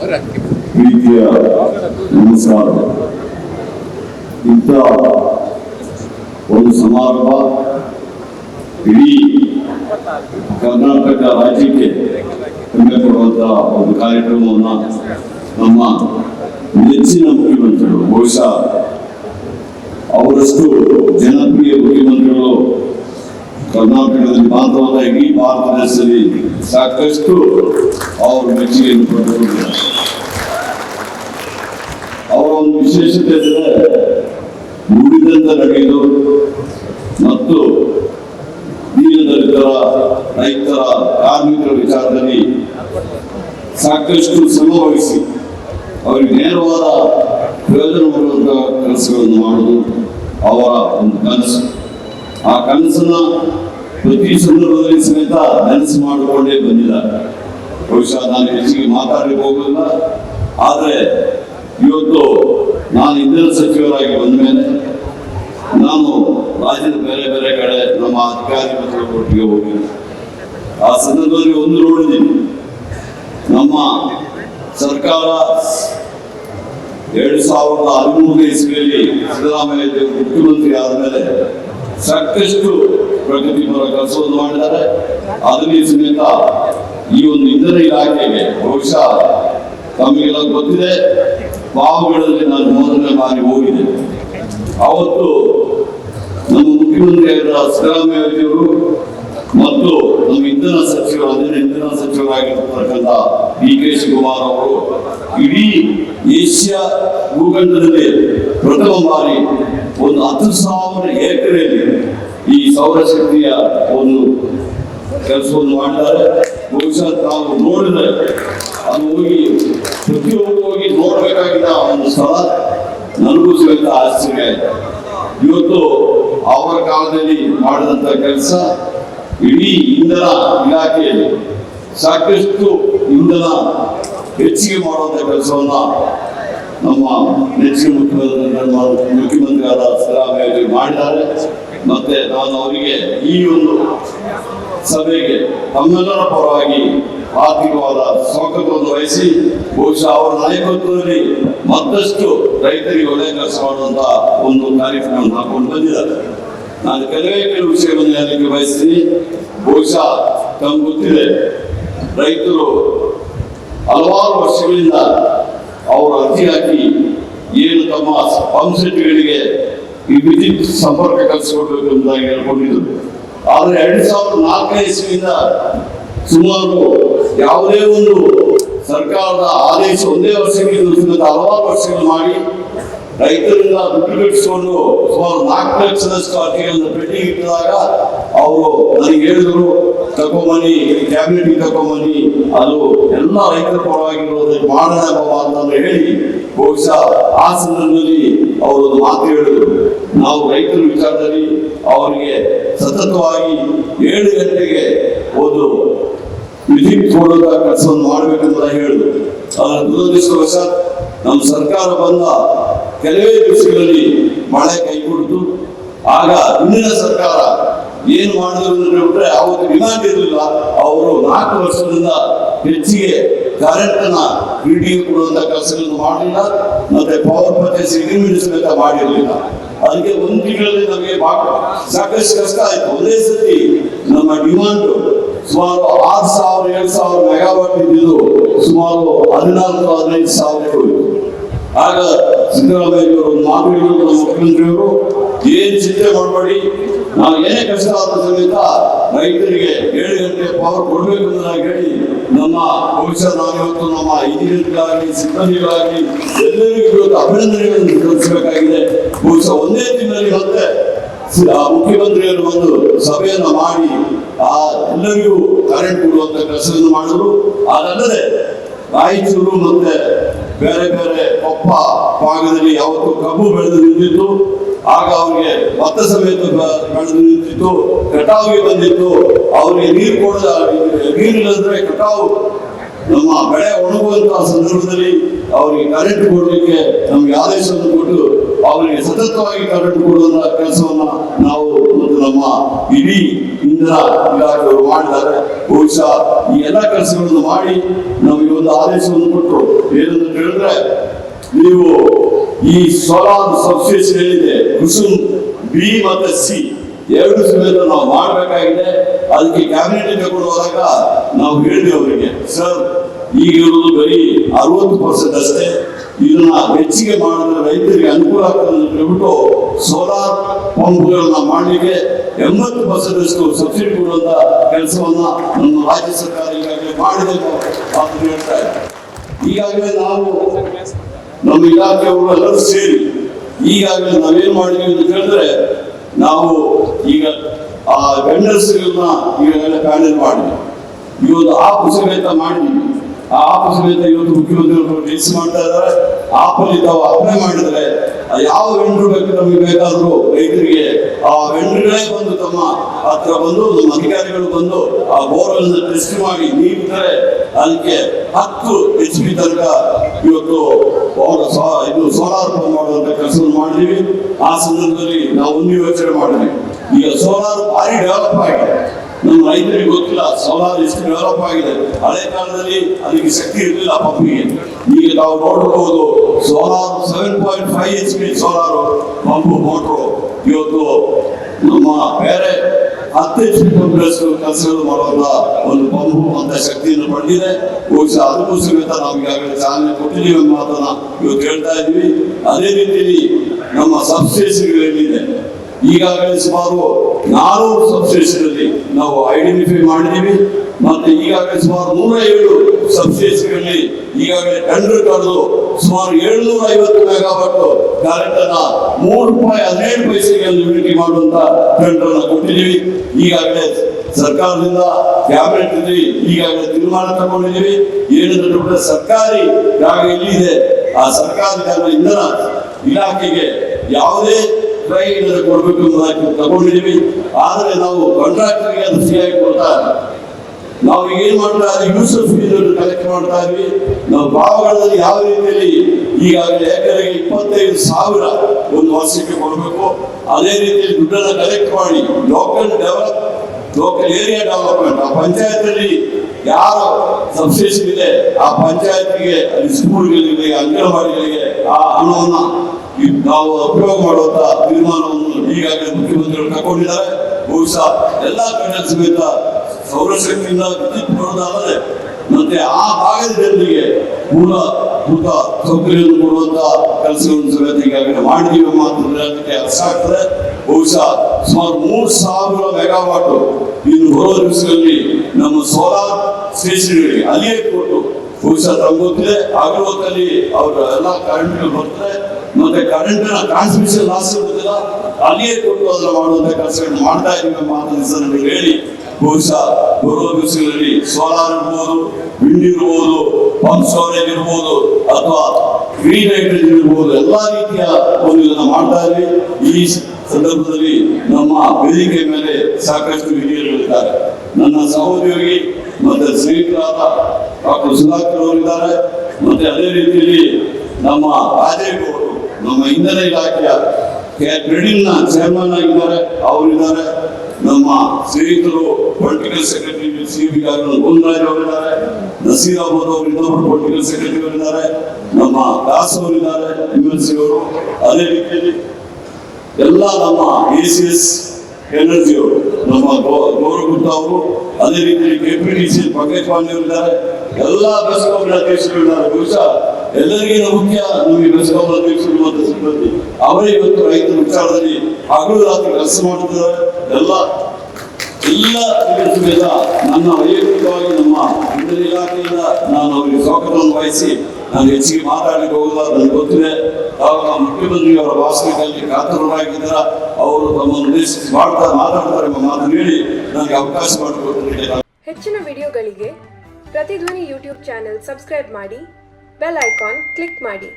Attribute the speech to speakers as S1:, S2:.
S1: ಪ್ರೀತಿಯ ನಮಸ್ಕಾರ. ಇಂಥ ಒಂದು ಸಮಾರಂಭ ಇಡೀ ಕರ್ನಾಟಕ ರಾಜ್ಯಕ್ಕೆ ಹೆಮ್ಮೆ ಕೊಡುವಂತಹ ಒಂದು ಕಾರ್ಯಕ್ರಮವನ್ನು ನಮ್ಮ ನೆಚ್ಚಿನ ಮುಖ್ಯಮಂತ್ರಿಗಳು, ಬಹುಶಃ ಅವರಷ್ಟು ಜನಪ್ರಿಯ ಮುಖ್ಯಮಂತ್ರಿಗಳು ಕರ್ನಾಟಕದಲ್ಲಿ ಮಾತ್ರವಲ್ಲ ಇಡೀ ಭಾರತ ದೇಶದಲ್ಲಿ ಸಾಕಷ್ಟು ಅವರು ಮೆಚ್ಚುಗೆಯನ್ನು ಪಡೆದುಕೊಂಡಿದ್ದಾರೆ ಅವರ ಒಂದು ವಿಶೇಷತೆ ಅಂದರೆ ನುಡಿದಂತೆ ನಡೆಯುವುದು ಮತ್ತು ದೀನದಲಿತರ ರೈತರ ಕಾರ್ಮಿಕರ ವಿಚಾರದಲ್ಲಿ ಸಾಕಷ್ಟು ಶ್ರಮ ವಹಿಸಿ ಅವರಿಗೆ ನೇರವಾದ ಪ್ರಯೋಜನ ಬರುವಂತಹ ಕೆಲಸಗಳನ್ನು ಮಾಡುವುದು ಅವರ ಒಂದು ಕನಸು. ಆ ಕನಸನ್ನ ಪ್ರತಿ ಸಂದರ್ಭದಲ್ಲಿ ಸಮೇತ ನೆನಸು ಮಾಡಿಕೊಂಡೇ ಬಂದಿದ್ದಾರೆ. ಬಹುಶಃ ನಾನು ಹೆಚ್ಚಿಗೆ ಮಾತಾಡಲಿಕ್ಕೆ ಹೋಗಲಿಲ್ಲ ಆದರೆ ಇವತ್ತು ನಾನು ಇಂಧನ ಸಚಿವರಾಗಿ ಬಂದ ಮೇಲೆ ನಾನು ರಾಜ್ಯದ ಬೇರೆ ಬೇರೆ ಕಡೆ ನಮ್ಮ ಅಧಿಕಾರಿ ಒಟ್ಟಿಗೆ ಹೋಗಿದ್ದೆ. ಆ ಸಂದರ್ಭದಲ್ಲಿ ಒಂದು ನೋಡಿದ್ದೀನಿ. ನಮ್ಮ ಸರ್ಕಾರ ಎರಡು ಸಾವಿರದ ಹದಿಮೂರನೇ ಇಸ್ವಿಯಲ್ಲಿ ಸಿದ್ದರಾಮಯ್ಯ ಮುಖ್ಯಮಂತ್ರಿ ಆದ ಮೇಲೆ ಸಾಕಷ್ಟು ಪ್ರಗತಿಪರ ಕೆಲಸವನ್ನು ಮಾಡಿದ್ದಾರೆ. ಅದರಲ್ಲಿ ಸಮೇತ ಈ ಒಂದು ಇಂಧನ ಇಲಾಖೆಗೆ ಬಹುಶಃ ತಮಗೆಲ್ಲ ಗೊತ್ತಿದೆ. ಪಾವಗಳಲ್ಲಿ ನಾನು ಮೊದಲನೇ ಬಾರಿ ಹೋಗಿದೆ. ಅವತ್ತು ನಮ್ಮ ಮುಖ್ಯಮಂತ್ರಿಯಾದ ಸಿದ್ದರಾಮಯ್ಯ ದೇವರು ಮತ್ತು ನಮ್ಮ ಇಂಧನ ಸಚಿವರು ಅಂದಿನ ಇಂಧನ ಸಚಿವರಾಗಿರ್ತಕ್ಕಂಥ ಡಿ ಕೆ ಶಿವಕುಮಾರ್ ಅವರು ಇಡೀ ಏಷ್ಯಾ ಭೂಖಂಡದಲ್ಲಿ ಪ್ರಥಮ ಬಾರಿ ಒಂದು ಹತ್ತು ಸಾವಿರ ಎಕರೆಯಲ್ಲಿ ಈ ಸೌರಶಕ್ತಿಯ ಒಂದು ಕೆಲಸವನ್ನು ಮಾಡಿದ್ದಾರೆ ಬಹುಶಃ ತಾವು ನೋಡಿದ್ರೆ ಅದು ಹೋಗಿ ಪ್ರತಿಯೊಬ್ಬರು ಹೋಗಿ ನೋಡ್ಬೇಕಾಗಿದ್ದ ಒಂದು ಸ್ಥಳ ನನಗೂ ಸಹಿತ ಆಶ್ಚರ್ಯ. ಇವತ್ತು ಅವರ ಕಾಲದಲ್ಲಿ ಮಾಡಿದಂತ ಕೆಲಸ ಇಡೀ ಇಂಧನ ಇಲಾಖೆಯಲ್ಲಿ ಸಾಕಷ್ಟು ಇಂಧನ ಹೆಚ್ಚಿಗೆ ಮಾಡುವಂತ ಕೆಲಸವನ್ನ ನಮ್ಮ ನೆಚ್ಚಿನ ಮುಖ್ಯಮಂತ್ರಿ ಮುಖ್ಯಮಂತ್ರಿಯಾದ ಸಿದ್ದರಾಮಯ್ಯ ಮಾಡಿದ್ದಾರೆ ಮತ್ತೆ ನಾನು ಅವರಿಗೆ ಈ ಒಂದು ಸಭೆಗೆ ತಮ್ಮೆಲ್ಲರ ಪರವಾಗಿ ಆರ್ಥಿಕವಾದ ಸ್ವಾಗತವನ್ನು ವಹಿಸಿ, ಬಹುಶಃ ಅವರ ನಾಯಕತ್ವದಲ್ಲಿ ಮತ್ತಷ್ಟು ರೈತರಿಗೆ ಒಳ್ಳೆಯ ಕೆಲಸ ಮಾಡುವಂತ ಒಂದು ಕಾರ್ಯಕ್ರಮವನ್ನು ಹಾಕೊಂಡು ಬಂದಿದ್ದಾರೆ. ನಾನು ಕೆಲವೇ ಕೆಲವು ವಿಷಯವನ್ನು ಹೇಳಲಿಕ್ಕೆ ಬಯಸ್ತೀನಿ. ಬಹುಶಃ ತಮ್ಗೆ ಗೊತ್ತಿದೆ, ರೈತರು ಹಲವಾರು ವರ್ಷಗಳಿಂದ ಅವರು ಅರ್ಜಿ ಹಾಕಿ ಏನು ತಮ್ಮ ಪಂಪ್ಸೆಟ್ಗಳಿಗೆ ಈ ವಿದ್ಯುತ್ ಸಂಪರ್ಕ ಕಲ್ಪಿಸಿಕೊಡ್ಬೇಕು ಎಂಬುದಾಗಿ ಹೇಳ್ಕೊಂಡಿದ್ರು. ಆದರೆ ಎರಡ್ ಸಾವಿರದ ನಾಲ್ಕನೇ ಇಸ್ವಿಯಿಂದ ಸುಮಾರು ಯಾವುದೇ ಒಂದು ಸರ್ಕಾರದ ಆದೇಶ ಒಂದೇ ವರ್ಷಕ್ಕೆ ಹಲವಾರು ವರ್ಷಗಳು ಮಾಡಿ ರೈತರಿಂದ ದುಡ್ಡು ಕಟ್ಟಿಸಿಕೊಂಡು ಸುಮಾರು ನಾಲ್ಕು ಲಕ್ಷದಷ್ಟು ಅರ್ಜಿಗಳನ್ನ ಪೆಂಡಿಂಗ್ ಇಟ್ಟಿದಾಗ ಅವರು ನನಗೆ ಹೇಳಿದ್ರು, ತಗೊಂಬನ್ನಿ ಕ್ಯಾಬಿನೆಟ್ ತಗೊಂಬನ್ನಿ, ಅದು ಎಲ್ಲ ರೈತರ ಪರವಾಗಿರೋದಕ್ಕೆ ಮಾಡೋಣ ಅಂತ ಹೇಳಿ ಬಹುಶಃ ಆ ಸಂದರ್ಭದಲ್ಲಿ ಅವರು ಮಾತು ಹೇಳಿದ್ರು. ನಾವು ರೈತರ ವಿಚಾರದಲ್ಲಿ ಅವರಿಗೆ ಸತತವಾಗಿ ಏಳು ಗಂಟೆಗೆ ಒಂದು ವಿದ್ಯುತ್ ಕೊಡುವ ಕೆಲಸವನ್ನು ಮಾಡಬೇಕಂತ ಹೇಳಿದ್ರು. ಅದರ ದುರದೃಷ್ಟವಶಾತ್ ನಮ್ಮ ಸರ್ಕಾರ ಬಂದ ಕೆಲವೇ ದಿವಸಗಳಲ್ಲಿ ಮಳೆ ಕೈ ಕೊಡ್ತು. ಆಗ ಹಿಂದಿನ ಸರ್ಕಾರ ಏನ್ ಮಾಡಿದ್ರು ಬಿಟ್ರೆ ಅವತ್ತು ಡಿಮಾಂಡ್ ಇರಲಿಲ್ಲ ಅವರು ನಾಲ್ಕು ವರ್ಷದಿಂದ ಹೆಚ್ಚಿಗೆ ಕರೆಂಟ್ ಗ್ರಿಡ್ಗೆ ಕೊಡುವಂತ ಕೆಲಸಗಳನ್ನು ಮಾಡಲಿಲ್ಲ ಮತ್ತೆ ಪವರ್ ಪರ್ಚೇಸ್ ಅಗ್ರಿಮೆಂಟ್ ಸಮೇತ ಮಾಡಿರಲಿಲ್ಲ. ಅದಕ್ಕೆ ಒಂದು ತಿಂಗಳಲ್ಲಿ ನಮಗೆ ಸಾಕಷ್ಟು ಕಷ್ಟ ಆಯ್ತು. ಒಂದೇ ಸತಿ ನಮ್ಮ ಡಿಮಾಂಡ್ ಸುಮಾರು ಆರು ಸಾವಿರ, ಏಳು ಸಾವಿರ ಮೆಗಾವಾಟ್ ಇದ್ದಿದ್ದು ಸುಮಾರು ಹದಿನಾಲ್ಕು, ಹದಿನೈದು ಸಾವಿರ ಆಗ ಸಿದ್ದರಾಮಯ್ಯ ಅವರು ಮಾತು ಹೇಳಿದ್ರು ಮುಖ್ಯಮಂತ್ರಿಯವರು, ಏನ್ ಚಿಂತೆ ಮಾಡಬೇಡಿ, ನಾವು ಏನೇ ಕಷ್ಟ ಆದ ಸಮೇತ ರೈತರಿಗೆ ಏಳು ಗಂಟೆ ಪವರ್ ಕೊಡ್ಬೇಕು ಅನ್ನೋದಾಗಿ ಹೇಳಿ ನಮ್ಮ ಭವಿಷ್ಯ ನಾವು ಇವತ್ತು ನಮ್ಮ ಇಂಜಿನಿಯರ್ಗಳಾಗಲಿ, ಸಿಬ್ಬಂದಿಗಳಾಗಲಿ ಎಲ್ಲರಿಗೂ ಇವತ್ತು ಅಭಿನಂದನೆಗಳನ್ನು ಸಲ್ಲಿಸಬೇಕಾಗಿದೆ ಬಹುಶಃ ಒಂದೇ ತಿಂಗಳಲ್ಲಿ ಮತ್ತೆ ಮುಖ್ಯಮಂತ್ರಿಯವರು ಒಂದು ಸಭೆಯನ್ನು ಮಾಡಿ ಆ ಎಲ್ಲರಿಗೂ ಕರೆಂಟ್ ಕೊಡುವಂತ ಕೆಲಸವನ್ನು ಮಾಡಿದ್ರು. ಅದಲ್ಲದೆ ರಾಯಚೂರು ಮತ್ತೆ ಬೇರೆ ಬೇರೆ ಕೊಪ್ಪ ಭಾಗದಲ್ಲಿ ಯಾವತ್ತು ಕಬ್ಬು ಬೆಳೆದು ನಿಂತಿತ್ತು. ಆಗ ಅವ್ರಿಗೆ ಭತ್ತ ಸಮೇತ ನಿಂತಿತ್ತು, ಕಟಾವಿಗೆ ಬಂದಿತ್ತು. ಅವರಿಗೆ ನೀರು ಕೊಡದ ನೀರಿಲ್ಲದ್ರೆ ಕಟಾವು ನಮ್ಮ ಬೆಳೆ ಒಣಗುವಂತಹ ಸಂದರ್ಭದಲ್ಲಿ ಅವರಿಗೆ ಕರೆಂಟ್ ಕೊಡಲಿಕ್ಕೆ ನಮ್ಗೆ ಆದೇಶವನ್ನು ಕೊಟ್ಟು ಅವರಿಗೆ ಸತತವಾಗಿ ಕರೆಂಟ್ ಕೊಡುವಂತಹ ಕೆಲಸವನ್ನ ನಾವು ಮತ್ತು ನಮ್ಮ ಇಡೀ ಇಂಧನ ಇಲಾಖೆಯವರು ಮಾಡಿದ್ದಾರೆ. ಬಹುಶಃ ಈ ಎಲ್ಲ ಕೆಲಸಗಳನ್ನು ಮಾಡಿ ನಮಗೆ ಒಂದು ಆದೇಶವನ್ನು ಕೊಟ್ಟರು. ಏನಂತ ಹೇಳಿದ್ರೆ, ನೀವು ಈ ಸೋಲಾರ್ ಸಬ್ಸ್ಟೇಷನ್ ಏನಿದೆ ಕುಸುಮ್ ಬಿ ಮತ್ತೆ ಸಿ ಎರಡು ಸಮೇತ ನಾವು ಮಾಡಬೇಕಾಗಿದೆ. ಅದಕ್ಕೆ ಕ್ಯಾಬಿನೆಟ್ ಹೋದಾಗ ನಾವು ಹೇಳಿದೆ ಅವರಿಗೆ ಸರ್, ಈಗ ಇರೋದು ಬರೀ ಅರವತ್ತು ಪರ್ಸೆಂಟ್ ಅಷ್ಟೇ. ಇದನ್ನ ಹೆಚ್ಚಿಗೆ ಮಾಡಿದ್ರೆ ರೈತರಿಗೆ ಅನುಕೂಲ ಆಗ್ತದೆ ಹೇಳ್ಬಿಟ್ಟು ಸೋಲಾರ್ ಪಂಪ್ಗಳನ್ನ ಮಾಡಲಿಕ್ಕೆ ಎಂಬತ್ತು ಪರ್ಸೆಂಟ್ ಅಷ್ಟು ಸಬ್ಸಿಡಿ ಕೊಡುವಂತ ಕೆಲಸವನ್ನ ನಮ್ಮ ರಾಜ್ಯ ಸರ್ಕಾರ ಈಗಾಗಲೇ ಮಾಡಿದೆ ಅಂತ ಹೇಳ್ತಾ ಇದ್ದಾರೆ. ಈಗಾಗಲೇ ನಾವು ನಮ್ಮ ಇಲಾಖೆಯವರು ಎಲ್ಲರೂ ಸೇರಿ ಈಗಾಗಲೇ ನಾವೇನ್ ಮಾಡಿದ್ವಿ ಅಂತ ಹೇಳಿದ್ರೆ, ನಾವು ಈಗ ಆ ವೆಂಡರ್ಸ್ಗಳನ್ನ ಈಗಾಗಲೇ ಪ್ಯಾನಲ್ ಮಾಡಿದ್ವಿ. ಇವತ್ತು ಆ ಸಮೇತ ಮಾಡಿದ್ವಿ. ಆ ಆಪ್ ಸಮೇತ ಇವತ್ತು ಮುಖ್ಯಮಂತ್ರಿಗಳು ಮಾಡ್ತಾ ಇದ್ದಾರೆ. ಆಪಲ್ಲಿ ತಾವು ಅಪ್ಲೈ ಮಾಡಿದ್ರೆ ಆ ಯಾವ ವೆಂಡ್ರು ಬೇಕು ನಮಗೆ ಬೇಕಾದರೂ ರೈತರಿಗೆ, ಆ ವೆಂಡ್ರುಗಳೇ ಬಂದು ತಮ್ಮ ಹತ್ರ ಬಂದು, ನಮ್ಮ ಅಧಿಕಾರಿಗಳು ಬಂದು ಆ ಬೋರ್ವೆಲ್ ಟೆಸ್ಟ್ ಮಾಡಿ ನೀಡಿದರೆ ಅದಕ್ಕೆ ಹತ್ತು ಎಚ್ ಪಿ ತನಕ ಇವತ್ತು ಅವರು ಇದು ಸೋಲಾರ್ ಪಂಪ್ ಮಾಡುವಂತ ಕೆಲಸವನ್ನು ಮಾಡಿದೀವಿ ಆ ಸಂದರ್ಭದಲ್ಲಿ ನಾವು ಒಂದು ಯೋಚನೆ ಮಾಡಿದ್ವಿ. ಈಗ ಸೋಲಾರ್ ಭಾರಿ ಡೆವಲಪ್ ಆಗಿದೆ. ನಮ್ಮ ರೈತರಿಗೆ ಗೊತ್ತಿಲ್ಲ ಸೋಲಾರ್ ಎಷ್ಟು ಡೆವಲಪ್ ಆಗಿದೆ. ಹಳೆ ಕಾಲದಲ್ಲಿ ಅದಕ್ಕೆ ಶಕ್ತಿ ಇರಲಿಲ್ಲ ಪಂಪಿಗೆ ಈಗ ನಾವು ನೋಡಬಹುದು solar seven point five H P solar pump motor ಇವತ್ತು ನಮ್ಮ ಬೇರೆ ಹತ್ತು ಎಚ್ ಪಿ ಪಂಪ್ ಕೆಲಸಗಳು ಮಾಡುವಂತ ಒಂದು ಪಂಪ್ ಅಂತ ಶಕ್ತಿಯನ್ನು ಪಡೆದಿದೆ. ಬಹುಶಃ ಅದಕ್ಕೂ ಸಮೇತ ನಾವು ಈಗಾಗಲೇ ಚಾಲನೆ ಕೊಟ್ಟಿದ್ದೀವಿ ಎಂಬ ಮಾತನ್ನ ಇವತ್ತು ಹೇಳ್ತಾ ಇದ್ದೀವಿ. ಅದೇ ರೀತಿಯಲ್ಲಿ ನಮ್ಮ ಸಬ್ಸ್ಟೇಷನ್ಗಳು ಏನಿದೆ ಈಗಾಗಲೇ ಸುಮಾರು ನಾನೂರು ಸಬ್ಸ್ಟೇಷನ್ ಅಲ್ಲಿ ನಾವು ಐಡೆಂಟಿಫೈ ಮಾಡಿದೀವಿ ಮತ್ತೆ ಈಗಾಗಲೇ ಸುಮಾರು ನೂರ ಏಳು ಸಬ್ಸ್ಟೇಷನ್ಗಳಲ್ಲಿ ಈಗಾಗಲೇ ಟೆಂಡರ್ ಕಳೆದು ಸುಮಾರು ಏಳ್ನೂರ ಐವತ್ತು ಮೆಗಾವಾಟ್ ಕರೆಂಟನ್ನ ಮೂರು ರೂಪಾಯಿ ಹದಿನೈದು ಪೈಸೆಗೆ ಯೂನಿಟಿ ಮಾಡುವಂತ ಟೆಂಡರ್ ಕೊಟ್ಟಿದ್ದೀವಿ. ಈಗಾಗಲೇ ಸರ್ಕಾರದಿಂದ ಕ್ಯಾಬಿನೆಟ್ ಇದೆ ಈಗಾಗಲೇ ತೀರ್ಮಾನ ತಗೊಂಡಿದ್ದೀವಿ. ಏನಂತ ಹೇಳಿದ್ರೆ ಸರ್ಕಾರಿ ಜಾಗ ಎಲ್ಲಿದೆ? ಆ ಸರ್ಕಾರಿ ಜಾಗ ಇಂಧನ ಇಲಾಖೆಗೆ ಯಾವುದೇ ಇಲ್ಲದೆ ಕೊಡಬೇಕು ಎಂಬುದಾಗಿ ತಗೊಂಡಿದ್ದೀವಿ. ಆದರೆ ನಾವು ಕಾಂಟ್ರಾಕ್ಟರ್ಗೆ ಅದು ಸಿಐ ಕೊಡ್ತಾ ನಾವು ಏನು ಮಾಡ್ತಾ ಇದ್ದೀವಿ? ಯೂಸರ್ ಫೀಸ್ ಕಲೆಕ್ಟ್ ಮಾಡ್ತಾ ಇದ್ವಿ ನಾವು ಭಾವಗಳಲ್ಲಿ ಯಾವ ರೀತಿಯಲ್ಲಿ ಈಗಾಗಲೇ ಎಕರೆಗೆ ಇಪ್ಪತ್ತೈದು ಸಾವಿರ ಒಂದು ವರ್ಷಕ್ಕೆ ಕೊಡಬೇಕು. ಅದೇ ರೀತಿಯಲ್ಲಿ ದುಡ್ಡನ್ನು ಕಲೆಕ್ಟ್ ಮಾಡಿ local develop local area development ಆ ಪಂಚಾಯತಲ್ಲಿ ಯಾರ ಸಬ್ಸ್ಟೇಷನ್ ಇದೆ ಆ ಪಂಚಾಯತ್ಗೆ, ಅಲ್ಲಿ ಸ್ಕೂಲ್ಗಳಿಗೆ, ಅಂಗನವಾಡಿಗಳಿಗೆ ಆ ಹಣವನ್ನ ನಾವು ಉಪಯೋಗ ಮಾಡುವಂತ ತೀರ್ಮಾನವನ್ನು ಈಗಾಗಲೇ ಮುಖ್ಯಮಂತ್ರಿಗಳು ತಗೊಂಡಿದ್ದಾರೆ ಬಹುಶಃ ಎಲ್ಲಾ ಕಡೆ ಸಮೇತ ಸೌರಶಕ್ತಿಯಿಂದ ವಿದ್ಯುತ್ ಬರೋದಲ್ಲದೆ ಮತ್ತೆ ಆ ಭಾಗದ ಜನರಿಗೆ ಮೂಲ ಸೌಕರ್ಯವನ್ನು ಕೊಡುವಂತ ಕೆಲಸಗಳನ್ನು ಸಮೇತ ಈಗಾಗಲೇ ಮಾಡಿದೀವಿ ಮಾತ್ರ ಅರ್ಥ ಆಗ್ತದೆ. ಬಹುಶಃ ಸುಮಾರು ಮೂರು ಸಾವಿರ ಮೆಗಾವಾಟ್ ಇನ್ನು ಬರುವ ದಿವಸಗಳಲ್ಲಿ ನಮ್ಮ ಸೋಲಾರ್ ಸ್ಟೇಷನ್ಗಳಿಗೆ ಅಲ್ಲಿಯೇ ಕೊಟ್ಟು ತಮ್ಗೆ ಗೊತ್ತಿದೆ ಆಗಲೂ ಹೊತ್ತಲ್ಲಿ ಅವರ ಎಲ್ಲ ಕರೆಂಟ್ ಬರ್ತದೆ ಮತ್ತೆ ಕರೆಂಟ್ ಟ್ರಾನ್ಸ್ಮಿಷನ್ ಲಾಸ್ ಇರೋದಿಲ್ಲ ಅಲ್ಲಿಯೇ ಕೊಟ್ಟು ಅದರ ಮಾಡುವಂತ ಕೆಲಸಗಳನ್ನು ಮಾಡ್ತಾ ಇದ್ದೀವಿ ಮಾತನ್ನು ಹೇಳಿ. ಬಹುಶಃ ಬರುವ ದಿವಸಗಳಲ್ಲಿ ಸೋಲಾರ್ ಇರ್ಬೋದು ವಿಂಡ್ ಇರ್ಬೋದು ಪಂಪ್ ಸ್ಟೋರೇಜ್ ಇರ್ಬೋದು, ಅಥವಾ ಗ್ರೀನ್ ಹೈಡ್ರೋಜನ್ ಇರ್ಬೋದು, ಎಲ್ಲಾ ರೀತಿಯ ಒಂದು ಇದನ್ನ ಮಾಡ್ತಾ ಇದ್ವಿ ಈ ಸಂದರ್ಭದಲ್ಲಿ ನಮ್ಮ ವೇದಿಕೆ ಮೇಲೆ ಸಾಕಷ್ಟು ಹಿರಿಯರಿದ್ದಾರೆ ನನ್ನ ಸಹೋದ್ಯೋಗಿ ಮತ್ತೆ ಸ್ನೇಹಿತರಾದ ಡಾಕ್ಟರ್ ಸುಧಾಕರ್ ಅವರಿದ್ದಾರೆ. ಮತ್ತೆ ಅದೇ ರೀತಿಯಲ್ಲಿ ನಮ್ಮ ರಾಜೇಗೌಡರು ನಮ್ಮ ಇಂಧನ ಇಲಾಖೆಯ ನ ಚೇರ್ಮನ್ ಆಗಿದ್ದಾರೆ. ಅವರಿದ್ದಾರೆ. ನಮ್ಮ ಸ್ನೇಹಿತರು political secretary C B Govindaraj ಅವರಿದ್ದಾರೆ. ನಸೀರ್ ಅಹಮದ್ ಅವರು ಇನ್ನೊಬ್ಬರು ಪೊಲಿಟಿಕಲ್ ಸೆಕ್ರೆಟರಿ ಅವರಿದ್ದಾರೆ. ನಮ್ಮ ದಾಸ್ ಅವರಿದ್ದಾರೆ ಎಂ ಎಲ್ ಸಿ ಅವರು. ಅದೇ ರೀತಿಯಲ್ಲಿ ಎಲ್ಲ ನಮ್ಮ ಎ ಸಿ ಎಸ್ ಎನರ್ಜಿ ಅವರು. ನಮ್ಮ ಗೌ- ಅದೇ ರೀತಿ ಕೆ ಅದೇ ಡಿ ಸಿ ಪಂಕಜ್ ಪಾಂಡೆ ಇದ್ದಾರೆ. ಎಲ್ಲ ಬೆಸ್ಕಾಂ ಅಧ್ಯಕ್ಷರು ಇದ್ದಾರೆ. ಬಹುಶಃ ಎಲ್ಲರಿಗಿಂತ ಮುಖ್ಯ ನಮಗೆ ಬೆಸ್ಕಾಂ ಅಧ್ಯಕ್ಷರು ಸಿಬ್ಬಂದಿ. ಅವರೇ ಇವತ್ತು ರೈತರ ವಿಚಾರದಲ್ಲಿ ಹಗಲು ರಾತ್ರಿ ಕೆಲಸ ಮಾಡುತ್ತಿದ್ದಾರೆ ಎಲ್ಲ ಎಲ್ಲ ಸಮೇತ ನನ್ನ ವೈಯಕ್ತಿಕವಾಗಿ ನಮ್ಮ ಇಲಾಖೆಯಿಂದ ನಾನು ಅವರಿಗೆ ಸ್ವಾಗತವನ್ನು ವಹಿಸಿ ನಾನು ಹೆಚ್ಚಿಗೆ ಮಾತಾಡಲಿಕ್ಕೆ ಹೋಗಲ್ಲ ನನಗೆ ಗೊತ್ತಿದೆ. ಆವಾಗ ಮುಖ್ಯಮಂತ್ರಿ ಅವರ ಭಾಷಣದಲ್ಲಿ ಕಾತರರಾಗಿದ್ದಾರ ಅವರು ತಮ್ಮನ್ನು ಉದ್ದೇಶಿಸಿ ಮಾಡ್ತಾ ಮಾತಾಡ್ತಾರೆ ಎಂಬ ಮಾತು ಹೇಳಿ ನನಗೆ ಅವಕಾಶ ಮಾಡಿಕೊಟ್ಟಿದ್ದಾರೆ
S2: ಹೆಚ್ಚಿನ ವಿಡಿಯೋಗಳಿಗೆ ಪ್ರತಿಧ್ವನಿ ಯೂಟ್ಯೂಬ್ ಚಾನೆಲ್ ಸಬ್ಸ್ಕ್ರೈಬ್ ಮಾಡಿ, ಬೆಲ್ ಐಕಾನ್ ಕ್ಲಿಕ್ ಮಾಡಿ.